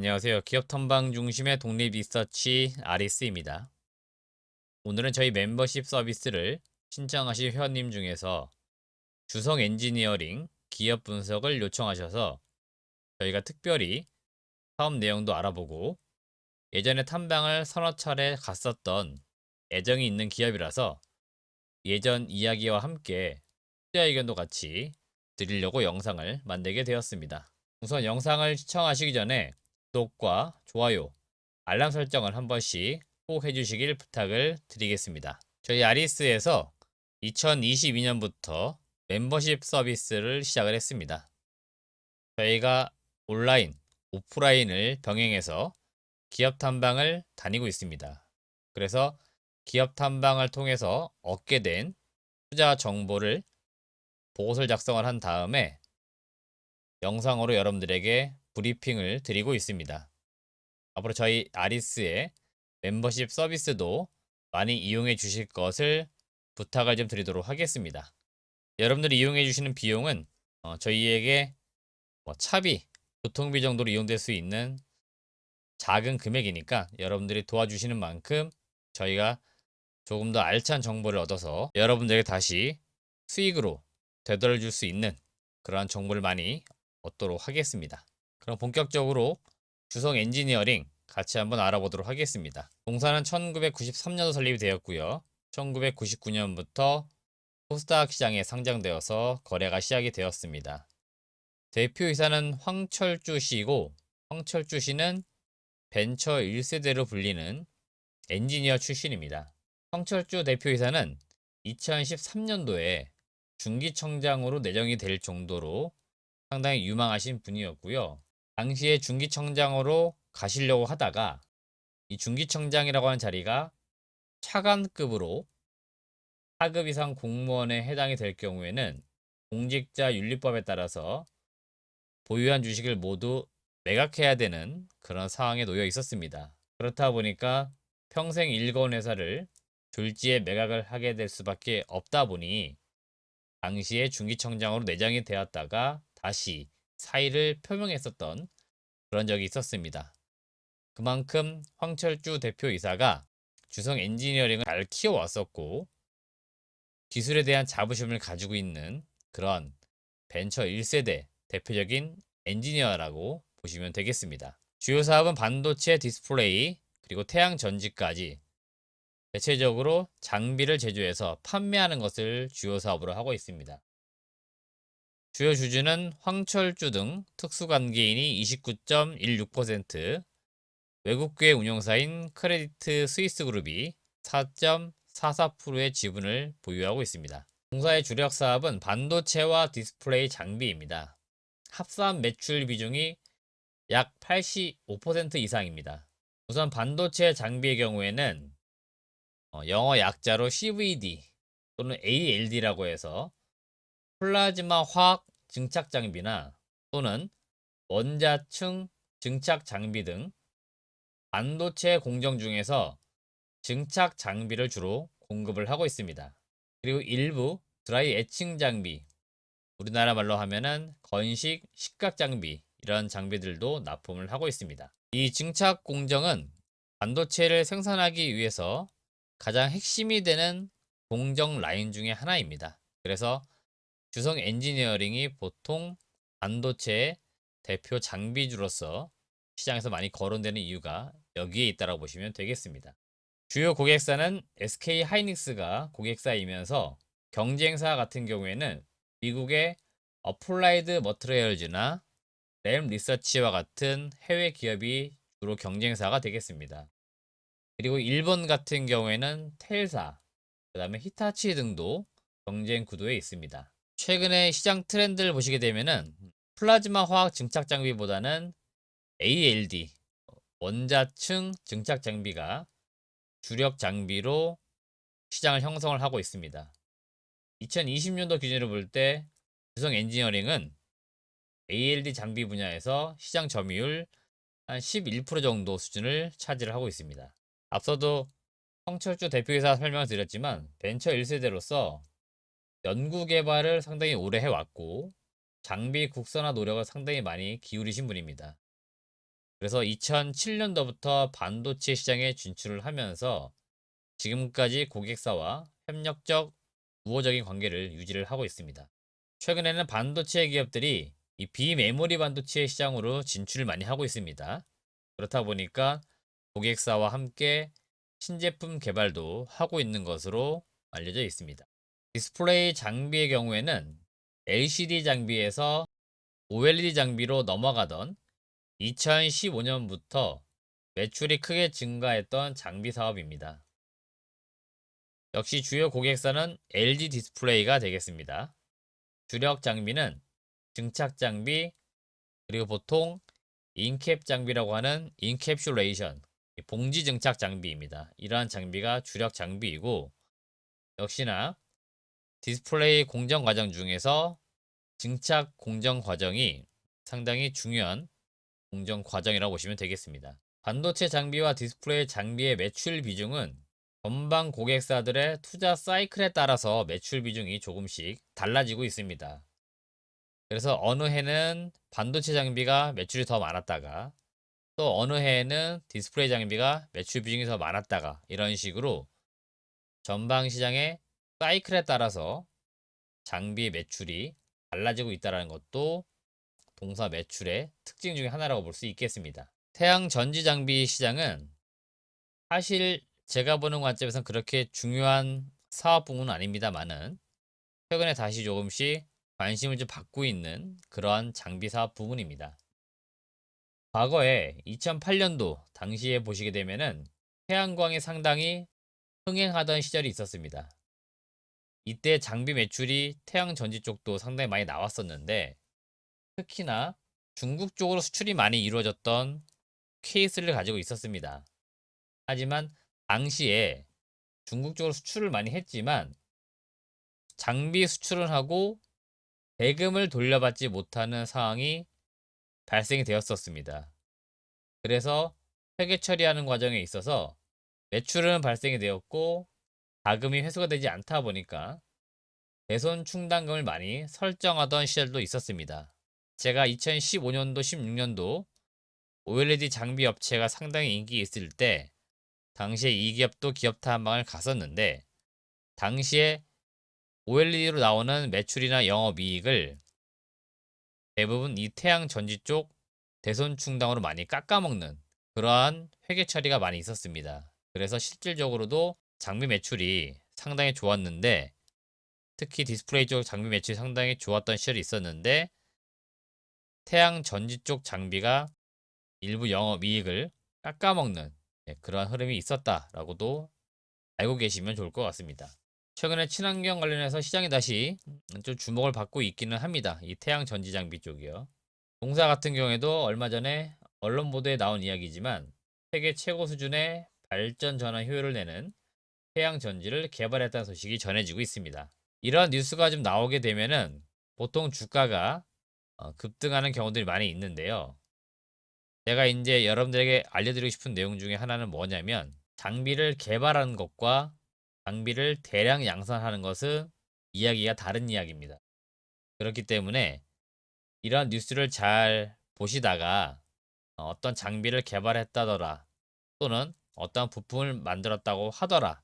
안녕하세요. 기업 탐방 중심의 독립 리서치 아리스입니다. 오늘은 저희 멤버십 서비스를 신청하신 회원님 중에서 주성 엔지니어링 기업 분석을 요청하셔서 저희가 특별히 사업 내용도 알아보고 예전에 탐방을 서너 차례 갔었던 애정이 있는 기업이라서 예전 이야기와 함께 투자 의견도 같이 드리려고 영상을 만들게 되었습니다. 우선 영상을 시청하시기 전에 구독과 좋아요, 알람 설정을 한 번씩 꼭 해주시길 부탁을 드리겠습니다. 저희 아리스에서 2022년부터 멤버십 서비스를 시작을 했습니다. 저희가 온라인, 오프라인을 병행해서 기업 탐방을 다니고 있습니다. 그래서 기업 탐방을 통해서 얻게 된 투자 정보를 보고서를 작성을 한 다음에 영상으로 여러분들에게 브리핑을 드리고 있습니다. 앞으로 저희 아리스의 멤버십 서비스도 많이 이용해 주실 것을 부탁을 좀 드리도록 하겠습니다. 여러분들이 이용해 주시는 비용은 어, 저희에게 뭐 차비, 교통비 정도로 이용될 수 있는 작은 금액이니까 여러분들이 도와주시는 만큼 저희가 조금 더 알찬 정보를 얻어서 여러분들에게 다시 수익으로 되돌려 줄 수 있는 그러한 정보를 많이 얻도록 하겠습니다. 그럼 본격적으로 주성 엔지니어링 같이 한번 알아보도록 하겠습니다. 공사는 1993년도 설립이 되었고요. 1999년부터 코스닥 시장에 상장되어서 거래가 시작이 되었습니다. 대표이사는 황철주 씨이고 황철주 씨는 벤처 1세대로 불리는 엔지니어 출신입니다. 황철주 대표이사는 2013년도에 중기청장으로 내정이 될 정도로 상당히 유망하신 분이었고요. 당시에 중기청장으로 가시려고 하다가 이 중기청장이라고 하는 자리가 차관급으로 4급 이상 공무원에 해당이 될 경우에는 공직자 윤리법에 따라서 보유한 주식을 모두 매각해야 되는 그런 상황에 놓여 있었습니다. 그렇다 보니까 평생 일거원 회사를 졸지에 매각을 하게 될 수밖에 없다 보니 당시에 중기청장으로 내정이 되었다가 다시 사의를 표명했었던 그런 적이 있었습니다. 그만큼 황철주 대표이사가 주성 엔지니어링을 잘 키워왔었고 기술에 대한 자부심을 가지고 있는 그런 벤처 1세대 대표적인 엔지니어라고 보시면 되겠습니다. 주요 사업은 반도체 디스플레이 그리고 태양 전지까지 대체적으로 장비를 제조해서 판매하는 것을 주요 사업으로 하고 있습니다. 주요 주주는 황철주 등 특수관계인이 29.16%, 외국계 운용사인 크레디트 스위스 그룹이 4.44%의 지분을 보유하고 있습니다. 공사의 주력 사업은 반도체와 디스플레이 장비입니다. 합산 매출 비중이 약 85% 이상입니다. 우선 반도체 장비의 경우에는 어, 영어 약자로 CVD 또는 ALD라고 해서 플라즈마 화학 증착 장비나 또는 원자층 증착 장비 등 반도체 공정 중에서 증착 장비를 주로 공급을 하고 있습니다. 그리고 일부 드라이 에칭 장비, 우리나라 말로 하면은 건식 식각 장비 이런 장비들도 납품을 하고 있습니다. 이 증착 공정은 반도체를 생산하기 위해서 가장 핵심이 되는 공정 라인 중에 하나입니다. 그래서 주성 엔지니어링이 보통 반도체의 대표 장비주로서 시장에서 많이 거론되는 이유가 여기에 있다고 보시면 되겠습니다. 주요 고객사는 SK 하이닉스가 고객사이면서 경쟁사 같은 경우에는 미국의 어플라이드 머트리얼즈나 램 리서치와 같은 해외 기업이 주로 경쟁사가 되겠습니다. 그리고 일본 같은 경우에는 텔사, 그 다음에 히타치 등도 경쟁 구도에 있습니다. 최근에 시장 트렌드를 보시게 되면은 플라즈마 화학 증착 장비보다는 ALD, 원자층 증착 장비가 주력 장비로 시장을 형성을 하고 있습니다. 2020년도 기준으로 볼 때 주성 엔지니어링은 ALD 장비 분야에서 시장 점유율 한 11% 정도 수준을 차지를 하고 있습니다. 앞서도 성철주 대표이사 설명을 드렸지만 벤처 1세대로서 연구 개발을 상당히 오래 해왔고 장비 국산화 노력을 상당히 많이 기울이신 분입니다. 그래서 2007년도부터 반도체 시장에 진출을 하면서 지금까지 고객사와 협력적 우호적인 관계를 유지를 하고 있습니다. 최근에는 반도체 기업들이 이 비메모리 반도체 시장으로 진출을 많이 하고 있습니다. 그렇다 보니까 고객사와 함께 신제품 개발도 하고 있는 것으로 알려져 있습니다. 디스플레이 장비의 경우에는 LCD 장비에서 OLED 장비로 넘어가던 2015년부터 매출이 크게 증가했던 장비 사업입니다. 역시 주요 고객사는 LG 디스플레이가 되겠습니다. 주력 장비는 증착 장비, 그리고 보통 인캡 장비라고 하는 인캡슐레이션, 봉지 증착 장비입니다. 이러한 장비가 주력 장비이고, 역시나 디스플레이 공정 과정 중에서 증착 공정 과정이 상당히 중요한 공정 과정이라고 보시면 되겠습니다. 반도체 장비와 디스플레이 장비의 매출 비중은 전방 고객사들의 투자 사이클에 따라서 매출 비중이 조금씩 달라지고 있습니다. 그래서 어느 해는 반도체 장비가 매출이 더 많았다가 또 어느 해에는 디스플레이 장비가 매출 비중이 더 많았다가 이런 식으로 전방 시장의 사이클에 따라서 장비 매출이 달라지고 있다는 것도 동사 매출의 특징 중에 하나라고 볼 수 있겠습니다. 태양 전지 장비 시장은 사실 제가 보는 관점에서는 그렇게 중요한 사업 부문은 아닙니다만은 최근에 다시 조금씩 관심을 좀 받고 있는 그러한 장비 사업 부분입니다. 과거에 2008년도 당시에 보시게 되면은 태양광이 상당히 흥행하던 시절이 있었습니다. 이때 장비 매출이 태양 전지 쪽도 상당히 많이 나왔었는데 특히나 중국 쪽으로 수출이 많이 이루어졌던 케이스를 가지고 있었습니다. 하지만 당시에 중국 쪽으로 수출을 많이 했지만 장비 수출을 하고 대금을 돌려받지 못하는 상황이 발생이 되었었습니다. 그래서 회계 처리하는 과정에 있어서 매출은 발생이 되었고 자금이 회수가 되지 않다 보니까 대손 충당금을 많이 설정하던 시절도 있었습니다. 제가 2015년도, 16년도 OLED 장비 업체가 상당히 인기 있을 때 당시에 이 기업도 기업 탐방을 갔었는데 당시에 OLED로 나오는 매출이나 영업이익을 대부분 이 태양 전지 쪽 대손 충당으로 많이 깎아먹는 그러한 회계 처리가 많이 있었습니다. 그래서 실질적으로도 장비 매출이 상당히 좋았는데 특히 디스플레이 쪽 장비 매출이 상당히 좋았던 시절이 있었는데 태양 전지 쪽 장비가 일부 영업 이익을 깎아먹는 네, 그러한 흐름이 있었다라고도 알고 계시면 좋을 것 같습니다. 최근에 친환경 관련해서 시장이 다시 좀 주목을 받고 있기는 합니다. 이 태양 전지 장비 쪽이요. 동사 같은 경우에도 얼마 전에 언론 보도에 나온 이야기지만 세계 최고 수준의 발전 전환 효율을 내는 태양 전지를 개발했다는 소식이 전해지고 있습니다. 이런 뉴스가 좀 나오게 되면은 보통 주가가 어, 급등하는 경우들이 많이 있는데요. 제가 이제 여러분들에게 알려드리고 싶은 내용 중에 하나는 뭐냐면 장비를 개발하는 것과 장비를 대량 양산하는 것은 이야기가 다른 이야기입니다. 그렇기 때문에 이런 뉴스를 잘 보시다가 어, 어떤 장비를 개발했다더라 또는 어떤 부품을 만들었다고 하더라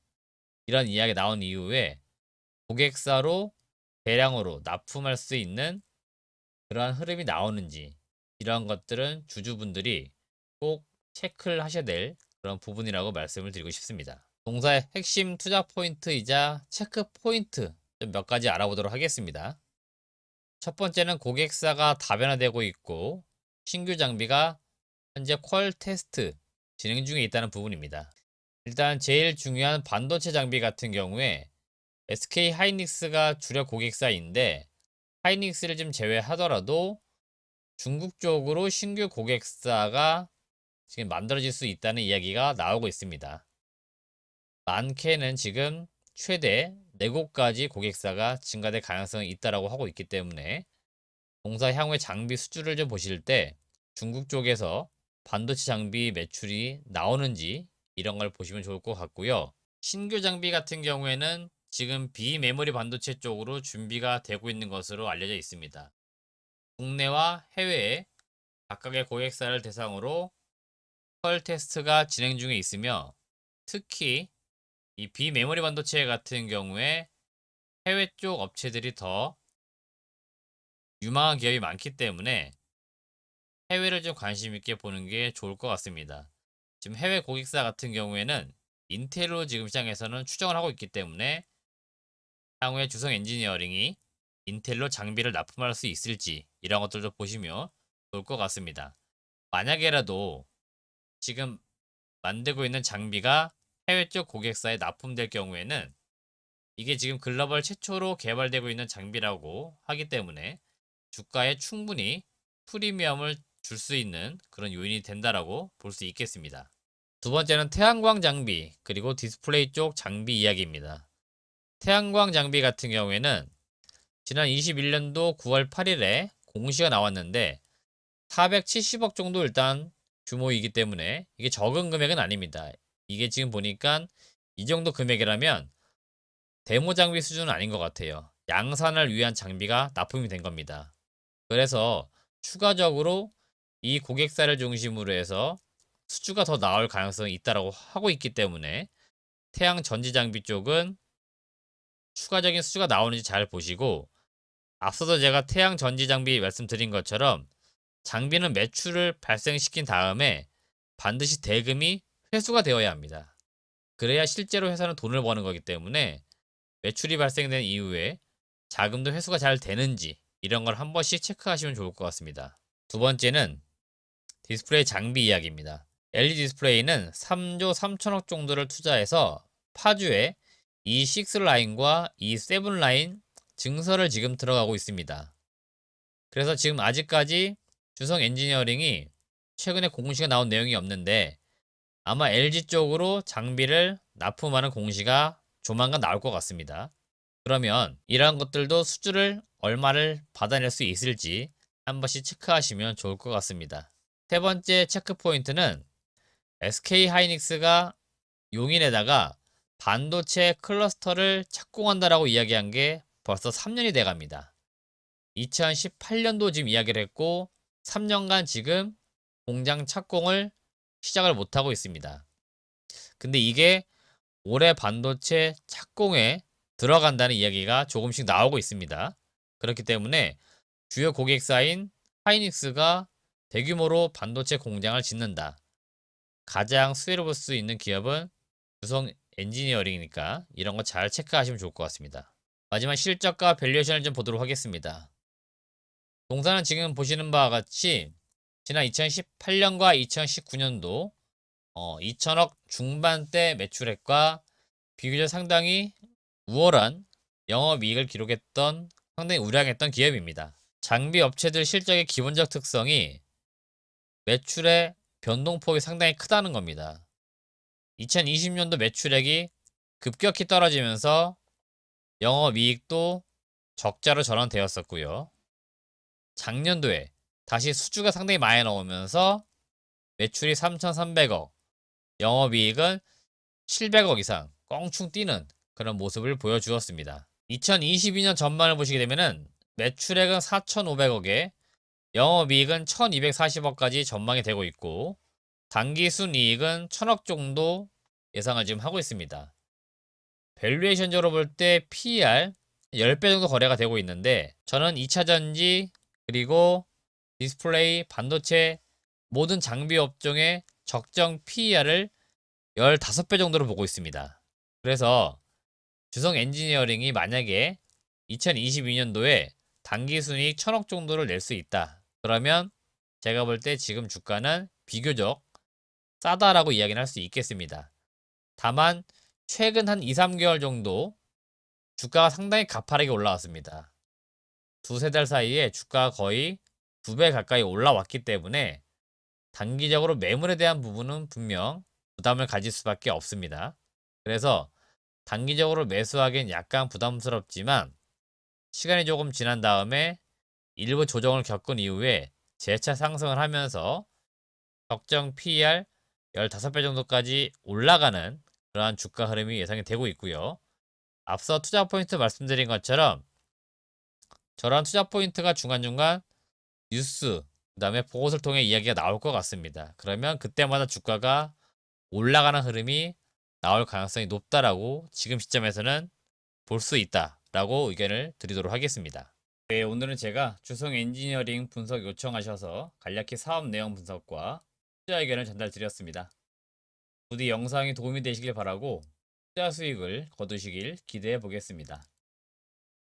이런 이야기 나온 이후에 고객사로 대량으로 납품할 수 있는 그러한 흐름이 나오는지 이러한 것들은 주주분들이 꼭 체크를 하셔야 될 그런 부분이라고 말씀을 드리고 싶습니다. 동사의 핵심 투자 포인트이자 체크 포인트 좀 몇 가지 알아보도록 하겠습니다. 첫 번째는 고객사가 다변화되고 있고 신규 장비가 현재 퀄 테스트 진행 중에 있다는 부분입니다. 일단 제일 중요한 반도체 장비 같은 경우에 SK 하이닉스가 주력 고객사인데 하이닉스를 좀 제외하더라도 중국 쪽으로 신규 고객사가 지금 만들어질 수 있다는 이야기가 나오고 있습니다. 많게는 지금 최대 4곳까지 고객사가 증가될 가능성이 있다고 하고 있기 때문에 공사 향후의 장비 수주를 좀 보실 때 중국 쪽에서 반도체 장비 매출이 나오는지 이런 걸 보시면 좋을 것 같고요. 신규 장비 같은 경우에는 지금 비메모리 반도체 쪽으로 준비가 되고 있는 것으로 알려져 있습니다. 국내와 해외에 각각의 고객사를 대상으로 펄 테스트가 진행 중에 있으며 특히 이 비메모리 반도체 같은 경우에 해외 쪽 업체들이 더 유망한 기업이 많기 때문에 해외를 좀 관심 있게 보는 게 좋을 것 같습니다. 지금 해외 고객사 같은 경우에는 인텔로 지금 시장에서는 추정을 하고 있기 때문에 향후에 주성 엔지니어링이 인텔로 장비를 납품할 수 있을지 이런 것들도 보시면 좋을 것 같습니다. 만약에라도 지금 만들고 있는 장비가 해외 쪽 고객사에 납품될 경우에는 이게 지금 글로벌 최초로 개발되고 있는 장비라고 하기 때문에 주가에 충분히 프리미엄을 줄 수 있는 그런 요인이 된다라고 볼 수 있겠습니다. 두 번째는 태양광 장비 그리고 디스플레이 쪽 장비 이야기입니다. 태양광 장비 같은 경우에는 지난 21년도 9월 8일에 공시가 나왔는데 470억 정도 일단 규모이기 때문에 이게 적은 금액은 아닙니다. 이게 지금 보니까 이 정도 금액이라면 데모 장비 수준은 아닌 것 같아요. 양산을 위한 장비가 납품이 된 겁니다. 그래서 추가적으로 이 고객사를 중심으로 해서 수주가 더 나올 가능성이 있다라고 하고 있기 때문에 태양 전지 장비 쪽은 추가적인 수주가 나오는지 잘 보시고 앞서도 제가 태양 전지 장비 말씀드린 것처럼 장비는 매출을 발생시킨 다음에 반드시 대금이 회수가 되어야 합니다. 그래야 실제로 회사는 돈을 버는 거기 때문에 매출이 발생된 이후에 자금도 회수가 잘 되는지 이런 걸 한 번씩 체크하시면 좋을 것 같습니다. 두 번째는 디스플레이 장비 이야기입니다. LG 디스플레이는 3조 3천억 정도를 투자해서 파주에 E6 라인과 E7 라인 증설을 지금 들어가고 있습니다. 그래서 지금 아직까지 주성 엔지니어링이 최근에 공시가 나온 내용이 없는데 아마 LG 쪽으로 장비를 납품하는 공시가 조만간 나올 것 같습니다. 그러면 이러한 것들도 수주를 얼마를 받아낼 수 있을지 한 번씩 체크하시면 좋을 것 같습니다. 세 번째 체크 포인트는 SK 하이닉스가 용인에다가 반도체 클러스터를 착공한다라고 이야기한 게 벌써 3년이 돼 갑니다. 2018년도 지금 이야기를 했고 3년간 지금 공장 착공을 시작을 못하고 있습니다. 근데 이게 올해 반도체 착공에 들어간다는 이야기가 조금씩 나오고 있습니다. 그렇기 때문에 주요 고객사인 하이닉스가 대규모로 반도체 공장을 짓는다. 가장 수혜를 볼 수 있는 기업은 주성 엔지니어링이니까 이런 거 잘 체크하시면 좋을 것 같습니다. 마지막 실적과 밸류에이션을 좀 보도록 하겠습니다. 동사는 지금 보시는 바와 같이 지난 2018년과 2019년도 어, 2천억 중반대 매출액과 비교적 상당히 우월한 영업이익을 기록했던 상당히 우량했던 기업입니다. 장비 업체들 실적의 기본적 특성이 매출의 변동폭이 상당히 크다는 겁니다. 2020년도 매출액이 급격히 떨어지면서 영업이익도 적자로 전환되었었고요. 작년도에 다시 수주가 상당히 많이 나오면서 매출이 3,300억, 영업이익은 700억 이상 껑충 뛰는 그런 모습을 보여주었습니다. 2022년 전반을 보시게 되면은 매출액은 4,500억에 영업이익은 1,240억까지 전망이 되고 있고 단기 순이익은 1,000억 정도 예상을 지금 하고 있습니다. 밸류에이션적으로 볼 때 PER 10배 정도 거래가 되고 있는데 저는 2차전지 그리고 디스플레이, 반도체 모든 장비 업종의 적정 PER을 15배 정도로 보고 있습니다. 그래서 주성 엔지니어링이 만약에 2022년도에 단기 순이익 1000억 정도를 낼 수 있다. 그러면 제가 볼 때 지금 주가는 비교적 싸다라고 이야기는 할 수 있겠습니다. 다만 최근 한 2, 3개월 정도 주가가 상당히 가파르게 올라왔습니다. 두세 달 사이에 주가가 거의 두 배 가까이 올라왔기 때문에 단기적으로 매물에 대한 부분은 분명 부담을 가질 수밖에 없습니다. 그래서 단기적으로 매수하기엔 약간 부담스럽지만 시간이 조금 지난 다음에 일부 조정을 겪은 이후에 재차 상승을 하면서 적정 PER 15배 정도까지 올라가는 그러한 주가 흐름이 예상이 되고 있고요. 앞서 투자 포인트 말씀드린 것처럼 저런 투자 포인트가 중간중간 뉴스 그 다음에 보고서를 통해 이야기가 나올 것 같습니다. 그러면 그때마다 주가가 올라가는 흐름이 나올 가능성이 높다라고 지금 시점에서는 볼 수 있다라고 의견을 드리도록 하겠습니다. 네, 오늘은 제가 주성 엔지니어링 분석 요청하셔서 간략히 사업 내용 분석과 투자 의견을 전달 드렸습니다. 부디 영상이 도움이 되시길 바라고 투자 수익을 거두시길 기대해 보겠습니다.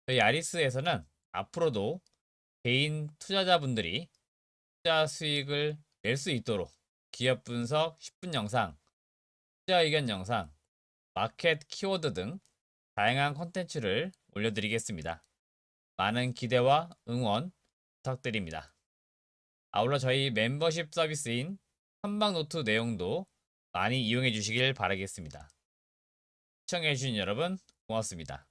저희 아리스에서는 앞으로도 개인 투자자분들이 투자 수익을 낼 수 있도록 기업 분석 10분 영상, 투자 의견 영상, 마켓 키워드 등 다양한 콘텐츠를 올려드리겠습니다. 많은 기대와 응원 부탁드립니다. 아울러 저희 멤버십 서비스인 한방노트 내용도 많이 이용해 주시길 바라겠습니다. 시청해 주신 여러분 고맙습니다.